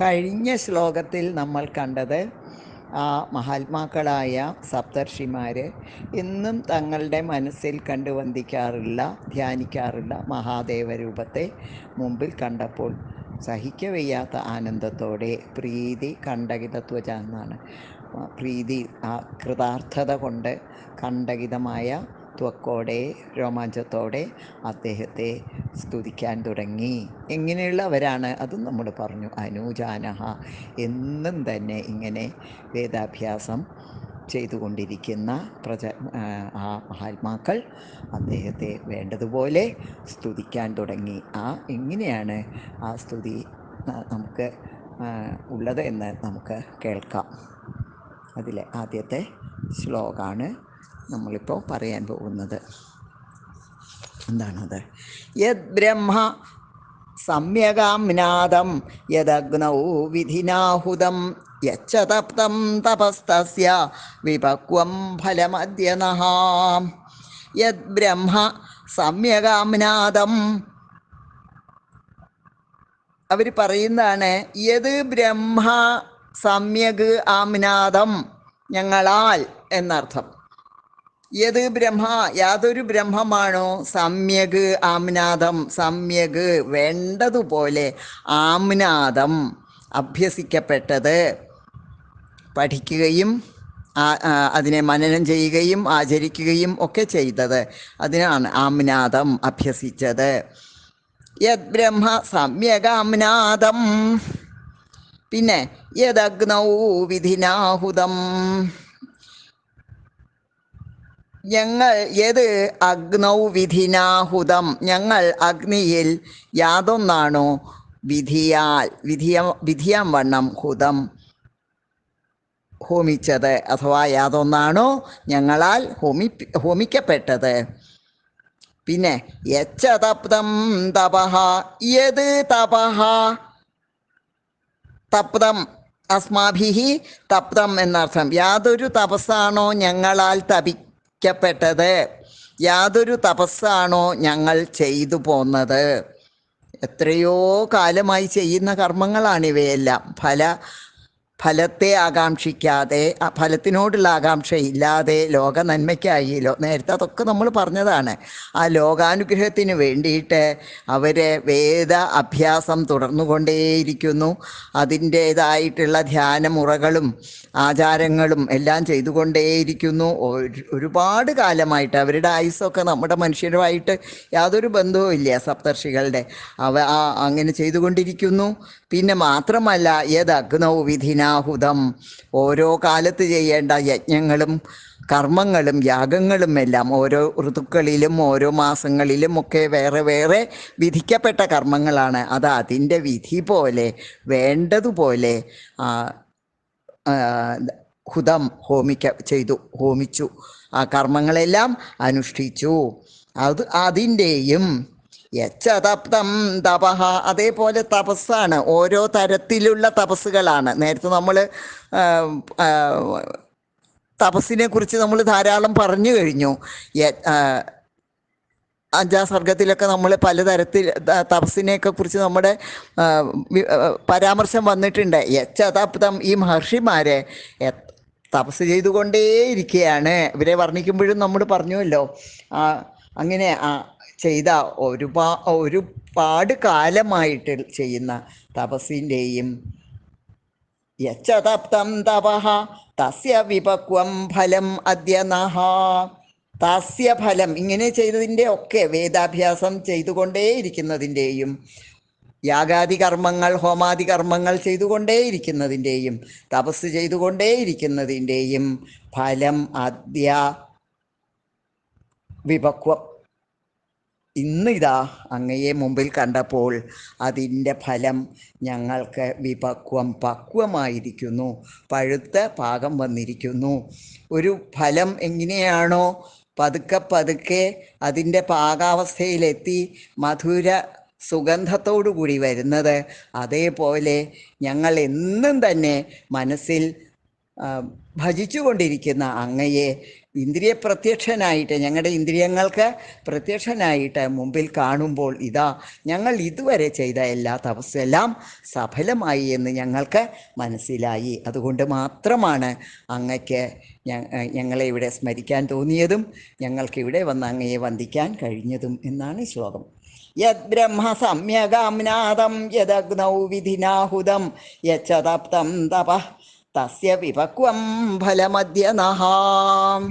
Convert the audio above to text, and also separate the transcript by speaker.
Speaker 1: കഴിഞ്ഞ ശ്ലോകത്തിൽ നമ്മൾ കണ്ടത് ആ മഹാത്മാക്കളായ സപ്തർഷിമാർ ഇന്നും തങ്ങളുടെ മനസ്സിൽ കണ്ടു വന്ദിക്കാറില്ല ധ്യാനിക്കാറില്ല മഹാദേവ രൂപത്തെ മുമ്പിൽ കണ്ടപ്പോൾ സഹിക്കവയ്യാത്ത ആനന്ദത്തോടെ പ്രീതി കണ്ടകിതത്വജ എന്നാണ് പ്രീതി കൃതാർത്ഥത കൊണ്ട് കണ്ടകിതമായ ത്വക്കോടെ രോമാഞ്ചത്തോടെ അദ്ദേഹത്തെ സ്തുതിക്കാൻ തുടങ്ങി. എങ്ങനെയുള്ളവരാണ്? അതും നമ്മൾ പറഞ്ഞു. അനുജാനഹ എന്നും തന്നെ ഇങ്ങനെ വേദാഭ്യാസം ചെയ്തുകൊണ്ടിരിക്കുന്ന പ്രജ ആ മഹാത്മാക്കൾ അദ്ദേഹത്തെ വേണ്ടതുപോലെ സ്തുതിക്കാൻ തുടങ്ങി. ആ എങ്ങനെയാണ് ആ സ്തുതി നമുക്ക് ഉള്ളത് എന്ന് നമുക്ക് കേൾക്കാം. അതിലെ ആദ്യത്തെ ശ്ലോകമാണ് നമ്മളിപ്പോൾ പറയാൻ പോകുന്നത്. എന്താണത്? യത് ബ്രഹ്മ സമ്യകാംനാദം യദഗ്നൗ വിധിനാഹുതം യച്ച തപ്തം തപസ്തസ്യ വിപക്വം ഫലമദ്യനഹ. യത് ബ്രഹ്മ സമ്യകാംനാദം അവർ പറയുന്നതാണ് യത് ബ്രഹ്മ സമ്യക് ആംനാദം ഞങ്ങളാൽ എന്നർത്ഥം. യത് ബ്രഹ്മ യാതൊരു ബ്രഹ്മമാണോ സമ്യക് ആംനാദം സമ്യക് വേണ്ടതുപോലെ ആംനാദം അഭ്യസിക്കപ്പെട്ടത്. പഠിക്കുകയും അതിനെ മനനം ചെയ്യുകയും ആചരിക്കുകയും ഒക്കെ ചെയ്തത്. അതിനാണ് ആംനാദം അഭ്യസിച്ചത്. യത് ബ്രഹ്മ സമ്യകാംനാദം പിന്നെ യദഗ്നൗ വിധിനാഹുതം. ഞങ്ങൾ ഏത് അഗ്നൗ വിധിനാഹുതം ഞങ്ങൾ അഗ്നിയിൽ യാതൊന്നാണോ? വിധിയാൽ വിധിയ വിധിയാം വണ്ണം ഹുതം ഹോമിച്ചത് അഥവാ യാതൊന്നാണോ? ഞങ്ങളാൽ ഹോമി ഹോമിക്കപ്പെട്ടത്. പിന്നെ യച്ച തപ്തം തപഹ. യത് തപഹ? തപ്തം അസ്മാഭിഹി തപ്തം എന്നർത്ഥം. യാതൊരു തപസ്സാണോ ഞങ്ങളാൽ തപിക്കപ്പെട്ടത് യാതൊരു തപസ്സാണോ ഞങ്ങൾ ചെയ്തു പോന്നത്? എത്രയോ കാലമായി ചെയ്യുന്ന കർമ്മങ്ങളാണ് കർമ്മങ്ങളാണിവയെല്ലാം. ഫല ഫലത്തെ ആകാംക്ഷിക്കാതെ ഫലത്തിനോടുള്ള ആകാംക്ഷ ഇല്ലാതെ ലോക നന്മയ്ക്കായി ലോ നേരത്തെ അതൊക്കെ നമ്മൾ പറഞ്ഞതാണ്. ആ ലോകാനുഗ്രഹത്തിന് വേണ്ടിയിട്ട് അവരെ വേദ അഭ്യാസം തുടർന്നുകൊണ്ടേയിരിക്കുന്നു. അതിന്റേതായിട്ടുള്ള ധ്യാനമുറകളും ആചാരങ്ങളും എല്ലാം ചെയ്തുകൊണ്ടേയിരിക്കുന്നു. ഒരുപാട് കാലമായിട്ട് അവരുടെ ആയുസ്സൊക്കെ നമ്മുടെ മനുഷ്യരുമായിട്ട് യാതൊരു ബന്ധവും ഇല്ല സപ്തർഷികളുടെ. അവ അങ്ങനെ ചെയ്തുകൊണ്ടിരിക്കുന്നു. പിന്നെ മാത്രമല്ല യത് അഗ്നൗ വിധിനാഹുതം ഓരോ കാലത്ത് ചെയ്യേണ്ട യജ്ഞങ്ങളും കർമ്മങ്ങളും യാഗങ്ങളും എല്ലാം ഓരോ ഋതുക്കളിലും ഓരോ മാസങ്ങളിലും ഒക്കെ വേറെ വേറെ വിധിക്കപ്പെട്ട കർമ്മങ്ങളാണ്. അത് അതിന്റെ വിധി പോലെ വേണ്ടതുപോലെ ഹുതം ഹോമിക്ക ചെയ്തു ഹോമിച്ചു. ആ കർമ്മങ്ങളെല്ലാം അനുഷ്ഠിച്ചു. അത് അതിന്റെയും യച്ചതപ്തം തപഹ. അതേപോലെ തപസ്സാണ്. ഓരോ തരത്തിലുള്ള തപസ്സുകളാണ്. നേരത്തെ നമ്മൾ തപസ്സിനെ കുറിച്ച് നമ്മൾ ധാരാളം പറഞ്ഞു കഴിഞ്ഞു. അഞ്ചാം സർഗത്തിലൊക്കെ നമ്മൾ പലതരത്തിൽ തപസ്സിനെയൊക്കെ കുറിച്ച് നമ്മുടെ പരാമർശം വന്നിട്ടുണ്ട്. യച്ചതപ്തം ഈ മഹർഷിമാരെ തപസ് ചെയ്തുകൊണ്ടേയിരിക്കുകയാണ് ഇവരെ വർണിക്കുമ്പോഴും നമ്മൾ പറഞ്ഞുവല്ലോ. അങ്ങനെ ചെയ്ത ഒരുപാ ഒരുപാട് കാലമായിട്ട് ചെയ്യുന്ന തപസ്സിന്റെയും യച്ചതപ്തം തപഹ തസ്യ വിപക്വം ഫലം അദ്യനഹ തസ്യ ഫലം ഇങ്ങനെ ചെയ്തതിന്റെ ഒക്കെ വേദാഭ്യാസം ചെയ്തുകൊണ്ടേയിരിക്കുന്നതിന്റെയും യാഗാദി കർമ്മങ്ങൾ ഹോമാദി കർമ്മങ്ങൾ ചെയ്തുകൊണ്ടേയിരിക്കുന്നതിന്റെയും തപസ് ചെയ്തുകൊണ്ടേയിരിക്കുന്നതിന്റെയും ഫലം അദ്യ വിപക്വം. ഇന്ന് ഇതാ അങ്ങയെ മുമ്പിൽ കണ്ടപ്പോൾ അതിന്റെ ഫലം ഞങ്ങൾക്ക് വിപക്വം പക്വമായിരിക്കുന്നു. പഴുത്ത പാകം വന്നിരിക്കുന്നു. ഒരു ഫലം എങ്ങനെയാണോ പതുക്കെ പതുക്കെ അതിന്റെ പാകാവസ്ഥയിലെത്തി മധുര സുഗന്ധത്തോടു കൂടി വരുന്നത്. അതേപോലെ ഞങ്ങൾ എന്നും തന്നെ മനസ്സിൽ ഭജിച്ചുകൊണ്ടിരിക്കുന്ന അങ്ങയെ ഇന്ദ്രിയ പ്രത്യക്ഷനായിട്ട് ഞങ്ങളുടെ ഇന്ദ്രിയങ്ങൾക്ക് പ്രത്യക്ഷനായിട്ട് മുമ്പിൽ കാണുമ്പോൾ ഇതാ ഞങ്ങൾ ഇതുവരെ ചെയ്ത എല്ലാ തപസ്സെല്ലാം സഫലമായി എന്ന് ഞങ്ങൾക്ക് മനസ്സിലായി. അതുകൊണ്ട് മാത്രമാണ് അങ്ങയ്ക്ക് ഞങ്ങളെ ഇവിടെ സ്മരിക്കാൻ തോന്നിയതും ഞങ്ങൾക്ക് ഇവിടെ വന്ന് അങ്ങയെ വന്ദിക്കാൻ കഴിഞ്ഞതും എന്നാണ് ശ്ലോകം. യത് ബ്രഹ്മ സമ്യകാംനാദം യദഗ്നൗ വിധിനാഹുതം യച്ച തപ്തം തപ തസ്യ വിപക്വം ഫലമദ്യ നഹാം